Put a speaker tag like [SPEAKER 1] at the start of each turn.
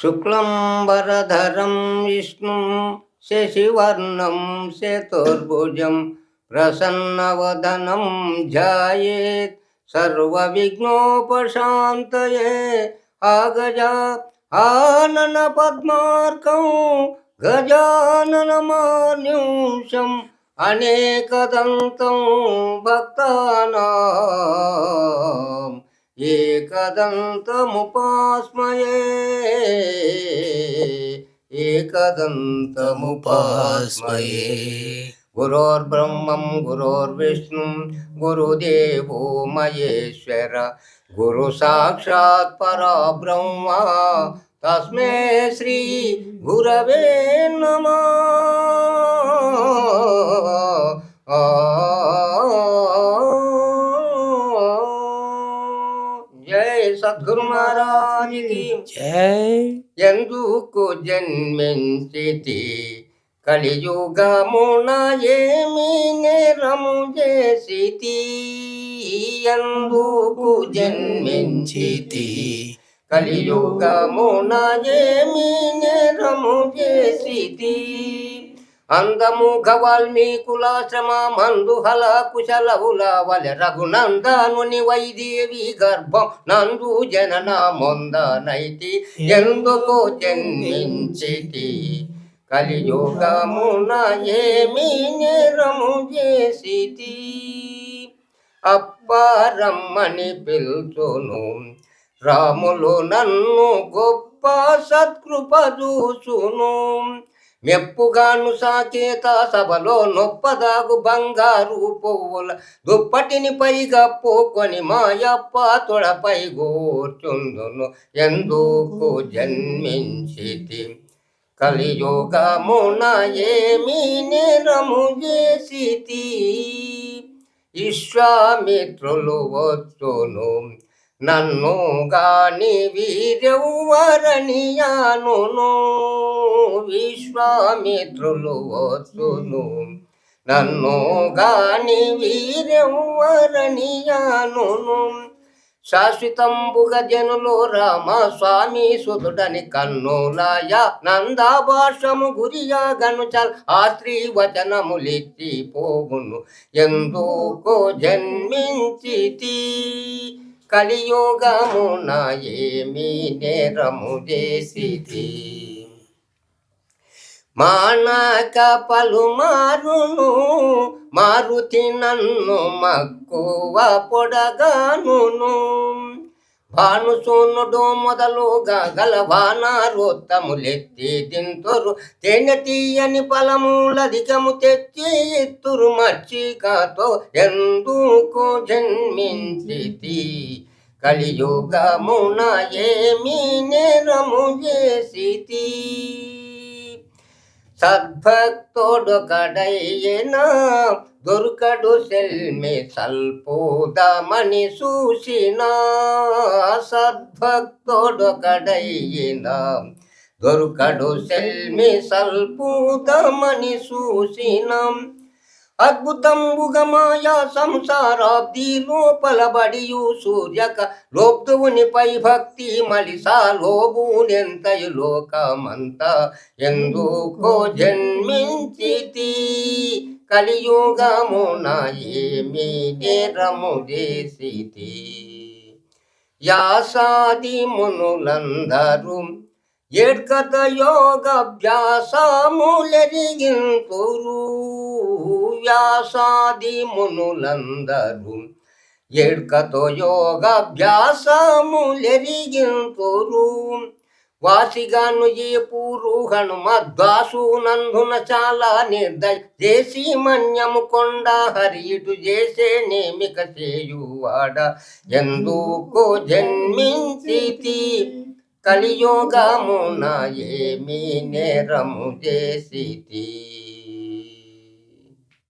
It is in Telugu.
[SPEAKER 1] शुक्लम्बरधरं विष्णुं शशिवर्णं चतुर्भुजं प्रसन्नवदनं ध्यायेत्। सर्वविघ्नोपशान्तये आगजा आननपद्मार्कौ गजाननमान्यूषम् अनेकदंत भक्ता एकदन्तमुपास्मये। एकदन्तमुपास्मये। गुरोर्ब्रह्मं गुरोर्विष्णुं गुरुदेवो महेश्वर। गुरुसाक्षात् परब्रह्म। तस्मै श्रीगुरवे नमः। సద్గురు మహారాజ్కి
[SPEAKER 2] జై.
[SPEAKER 1] ఎందుకు జన్మించితి? కలియుగమున ఏమి నేరము చేసితి? ఎందుకు జన్మించితి? కలియుగమున ఏమి నేరము చేసితి? అందముఖ గవాల్మీకులాశ్రమ మందుహల కుశలవుల వల రఘునందనుని వైదేవి గర్భం నందు జనన మొందనైతి ఎందుకో జన్మించితి? కలియుగమున ఏమి నేరము చేసితి? అప్పారమ్మని పిలుచును. రాములు నన్ను గొప్ప సత్కృప చూసును. మెప్పుగాను సాకేత సభలో నొప్పదాగు బంగారు పువ్వుల దుప్పటిని పైగా పోకొని మాయప్ప తొడపై గోర్చుందును ఎందుకు జన్మించితి? కలియుగమున ఏమి నేరము చేసితి? విశ్వామిత్రులు వచ్చును. నన్ను గాని వీరెవ్వరనియాను? విశ్వామిత్రులు వచ్చును. నన్ను గాని వీరెవ్వరనియాను? శాశ్వతంబుగ జనులు రామ స్వామి సుధుడని కన్నులాయ నందాభాషము గురియా గనుచల్ ఆ స్త్రీ వచనములిచ్చి పోగును ఎందుకో జన్మించితి? కలియుగమున ఏమి నేరము చేసితి. మానక పలుమారును మారుతి నన్ను మక్కువ పొడగాను భానుసూనుడు మొదలుగా గలవానారోత్తములెత్తి దింతురు. తేనె తీయని ఫలములధికము తెచ్చి ఇత్తురు. మచ్చికతో ఎందుకు జన్మించితి? కలియుగమున ఏమి నేరము చేసితి? సద్భక్తోడొకడయ్యనా దొరకడు సెల్మి సల్పోదమని చూసిన. సద్భక్తోడొకడయ్యనా దొరకడు సెల్మి సల్పోదమని చూసినాం. అద్భుతంబుగా మాయా సంసారాబ్ది లోపల బడియు సూర్యక లోప్తువునిపై భక్తి మలిసా లోబునెంతయు లోకమంత ఎందుకో జన్మించితి? కలియుగమున ఏమి నేరము చేసితి? యాసాది మునులందరూ ఏడ్కత యోగభ్యాసములెరిగింతురు వ్యాసాది మునులందరూ ఎడ్కతో యోగాభ్యాసములెరిగింతురు. వాసిగాను ఏ పూరు హనుమద్వాసు నందున చాలా నిర్దయ చేసి మన్యము కొండ హరిటు చేసే నేమిక చేయువాడ. ఎందుకో జన్మించితి? కలియోగమున ఏమి నేరము చేసితి?